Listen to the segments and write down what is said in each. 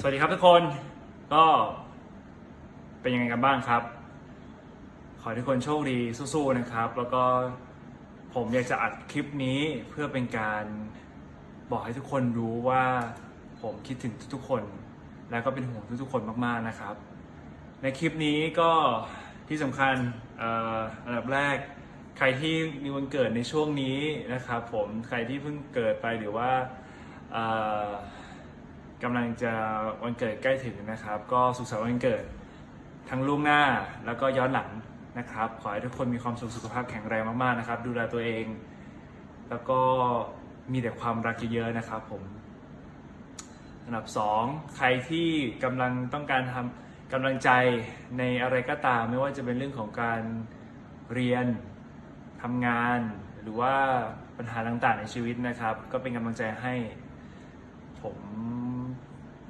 สวัสดีครับทุกคนก็เป็นยังไงกันบ้างครับ ขอให้ทุกคนโชคดีสู้ๆนะครับ แล้วก็ผมอยากจะอัดคลิปนี้เพื่อเป็นการบอกให้ทุกคนรู้ว่าผมคิดถึงทุกๆคน แล้วก็เป็นห่วงทุกๆคนมากๆนะครับ ในคลิปนี้ก็ที่สำคัญอันดับแรก ใครที่มีวันเกิดในช่วงนี้นะครับ ผมใครที่เพิ่งเกิดไปหรือว่า กำลังจะวันเกิดใกล้ถึงนะครับ ก็สุขสันต์วันเกิดทั้งล่วงหน้าแล้วก็ย้อนหลังนะครับ ขอให้ทุกคนมีความสุขสุขภาพแข็งแรงมากๆนะครับ ดูแลตัวเอง แล้วก็มีแต่ความรักเยอะๆนะครับผมอันดับสองใครที่กำลังต้องการทำกำลังใจในอะไรก็ตาม ไม่ว่าจะเป็นเรื่องของการเรียนทำงาน หรือว่าปัญหาต่างๆในชีวิตนะครับ ก็เป็นกำลังใจให้ผม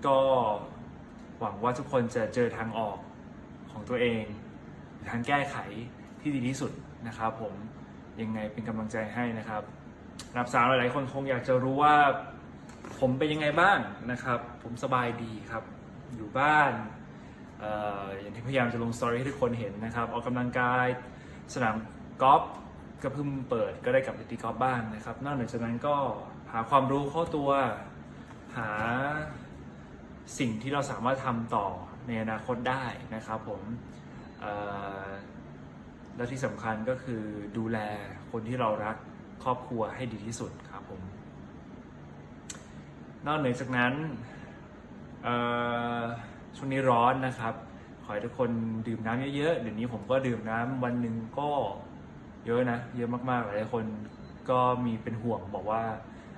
ก็หวังว่าทุกคนจะเจอทางออกของตัวเองทางแก้ไขที่ดีที่สุดนะครับ ผมยังไงเป็นกำลังใจให้นะครับอันดับสามหลายๆคนคงอยากจะรู้ว่า ผมเป็นยังไงบ้างนะครับ ผมสบายดีครับ อยู่บ้านอออย่างที่พยายามจะลงสตอรี่ให้ทุกคนเห็นนะครับ ออกกำลังกายสนามกอล์ฟก็เพิ่งเปิดก็ได้กลับไปตีกอล์ฟบ้างนะครับ นอกจากนั้นก็หาความรู้เข้าตัวหา สิ่งที่เราสามารถทำต่อในอนาคตได้นะครับผมและที่สำคัญก็คือดูแลคนที่เรารักครอบครัวให้ดีที่สุดครับผม นอกเหนือจากนั้นช่วงนี้ร้อนนะครับ ขอให้ทุกคนดื่มน้ำเยอะๆ เดี๋ยวนี้ผมก็ดื่มน้ำวันหนึ่งก็เยอะนะ เยอะมากๆ หลายคนก็มีเป็นห่วงบอกว่า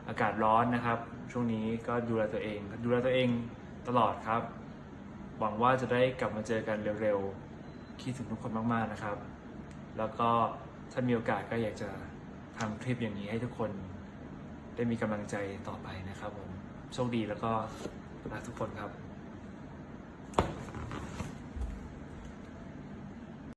อากาศร้อนนะครับ ช่วงนี้ก็ดูแลตัวเอง ดูแลตัวเอง ตลอดครับ หวังว่าจะได้กลับมาเจอกันเร็วๆ คิดถึงทุกคนมากๆนะครับ แล้วก็ถ้ามีโอกาสก็อยากจะทำคลิปอย่างนี้ให้ทุกคนได้มีกำลังใจต่อไปนะครับผม โชคดีแล้วก็รักทุกคนครับ